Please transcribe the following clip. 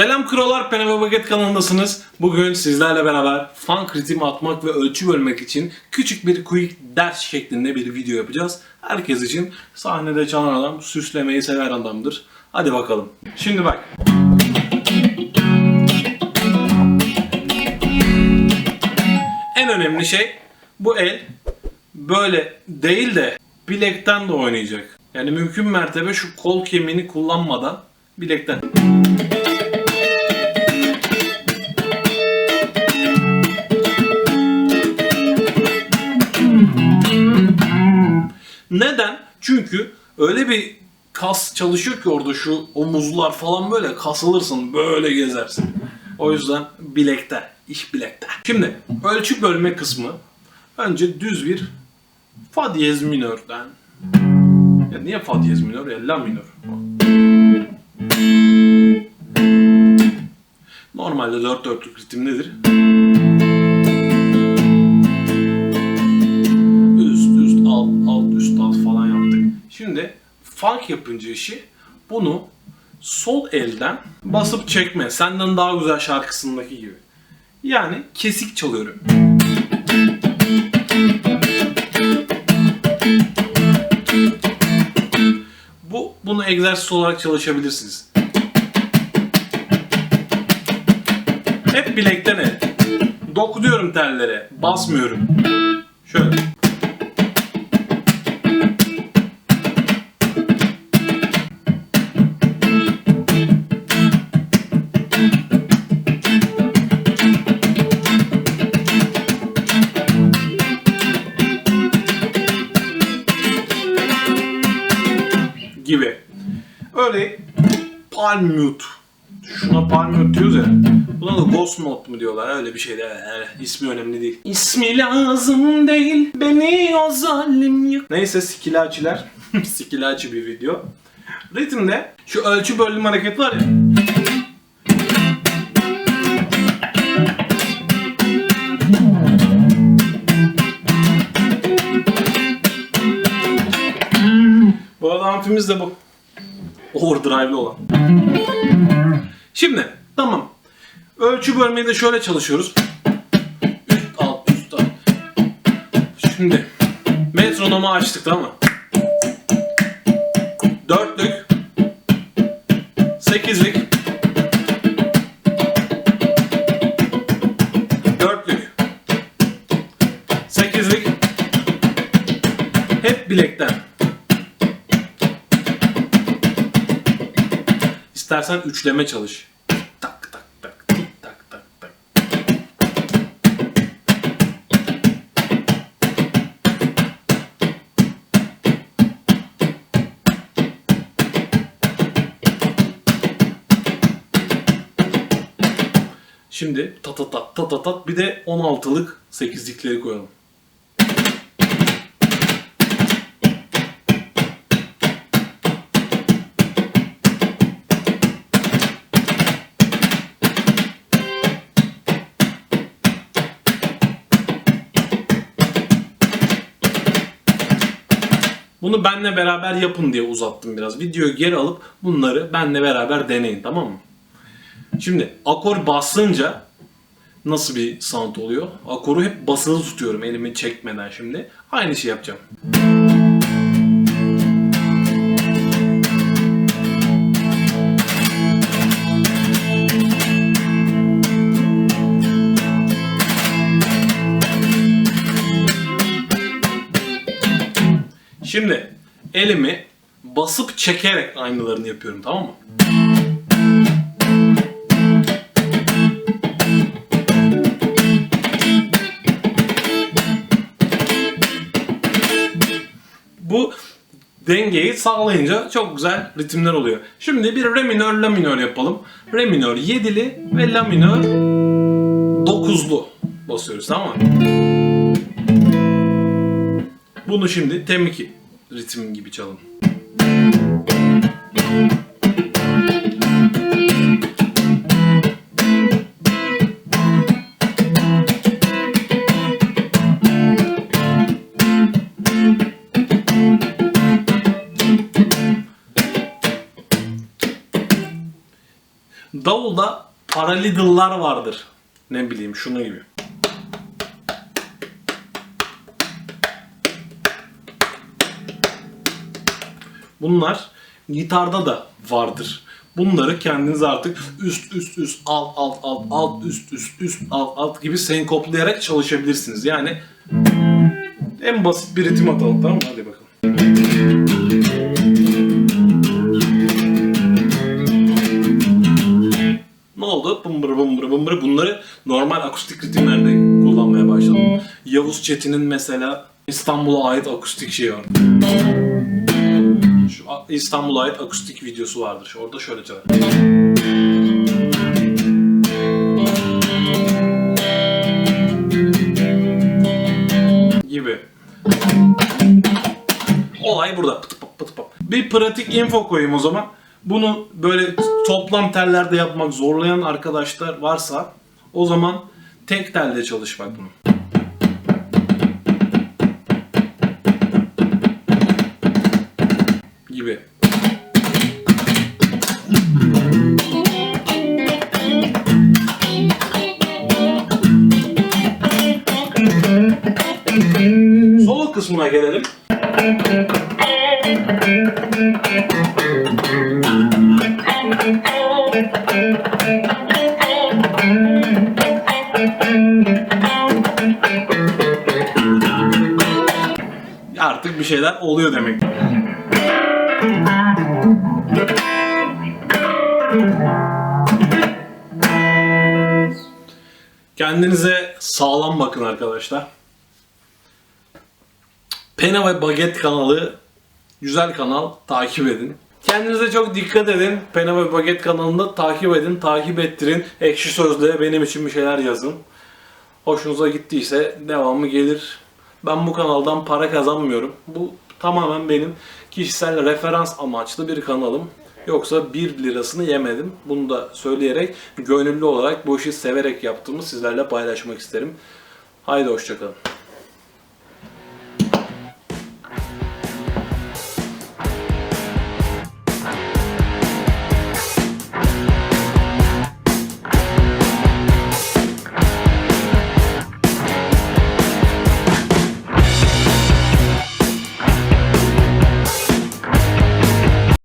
Selam krolar Pene ve Baget kanalındasınız. Bugün sizlerle beraber funk ritim atmak ve ölçü bölmek için küçük bir quick ders şeklinde bir video yapacağız. Herkes için sahnede çalan adam süslemeyi sever adamdır. Hadi bakalım. Şimdi bak. En önemli şey bu el böyle değil de bilekten de oynayacak. Yani mümkün mertebe şu kol kemiğini kullanmadan bilekten. Neden? Çünkü öyle bir kas çalışıyor ki orada şu omuzlar falan böyle kasılırsın, böyle gezersin. O yüzden bilekte, iş bilekte. Şimdi ölçü bölme kısmı önce düz bir fa diyez minörden. Ya niye fa diyez minör ya la minör. Normalde dört dörtlük ritim nedir? Şimdi funk yapınca işi bunu sol elden basıp çekme. Senden daha güzel şarkısındaki gibi. Yani kesik çalıyorum. Bu bunu egzersiz olarak çalışabilirsiniz. Hep bilekten el. Dokunuyorum tellere, basmıyorum. Şöyle. Gibi. Öyle palm mute. Şuna palm mute diyoruz ya. Buna da ghost mode mu diyorlar öyle bir şey de. Yani ismi önemli değil. İsmi lazım değil beni o zalim yık. Neyse skilaçiler. skilaçi bir video. Ritimde şu ölçü bölüm hareket var ya. Bu arada amfimiz de bu. Overdrive'lı olan. Şimdi tamam. Ölçü bölmeyi de şöyle çalışıyoruz. Üst alt üst alt. Şimdi metronomu açtık tamam mı? Dörtlük. Sekizlik. İstersen üçleme çalış. Tak tak tak tik tak tak tak. Şimdi ta ta ta ta ta ta bir de 16'lık 8'likleri koyalım. Bunu benle beraber yapın diye uzattım biraz. Videoyu geri alıp bunları benle beraber deneyin tamam mı? Şimdi akor basınca nasıl bir sound oluyor? Akoru hep basılı tutuyorum elimi çekmeden şimdi. Aynı şey yapacağım. Şimdi elimi basıp çekerek aynılarını yapıyorum tamam mı? Bu dengeyi sağlayınca çok güzel ritimler oluyor. Şimdi bir re minör la minör yapalım. Re minör 7'li ve la minör 9'lu basıyoruz tamam mı? Bunu şimdi temiki ritim gibi çalın. Davulda paraliddle'lar vardır. Ne bileyim şunu gibi. Bunlar gitarda da vardır. Bunları kendiniz artık üst üst üst alt alt alt alt üst üst üst alt alt gibi senkoplayarak çalışabilirsiniz. Yani en basit bir ritim atalım tamam mı? Hadi bakalım. Ne oldu? Bımbır bımbır bımbır bunları normal akustik ritimlerde kullanmaya başladım. Yavuz Çetin'in mesela İstanbul'a ait akustik şeyi var. İstanbul'a ait akustik videosu vardır. Orada şöyle çalar. Gibi. Olay burada. Pıtı pap, pıtı pap. Bir pratik info koyayım o zaman. Bunu böyle toplam tellerde yapmak zorlayan arkadaşlar varsa o zaman tek telde çalışmak bunu. Gibi. Solo kısmına gelelim. Artık bir şeyler oluyor demek. Kendinize sağlam bakın arkadaşlar. Pena ve Baget kanalı güzel kanal. Takip edin. Kendinize çok dikkat edin. Pena ve Baget kanalında takip edin, takip ettirin. Ekşi Sözlüğe benim için bir şeyler yazın. Hoşunuza gittiyse devamı gelir. Ben bu kanaldan para kazanmıyorum. Bu tamamen benim kişisel referans amaçlı bir kanalım. Yoksa 1 lirasını yemedim. Bunu da söyleyerek gönüllü olarak bu işi severek yaptığımı sizlerle paylaşmak isterim. Haydi hoşçakalın.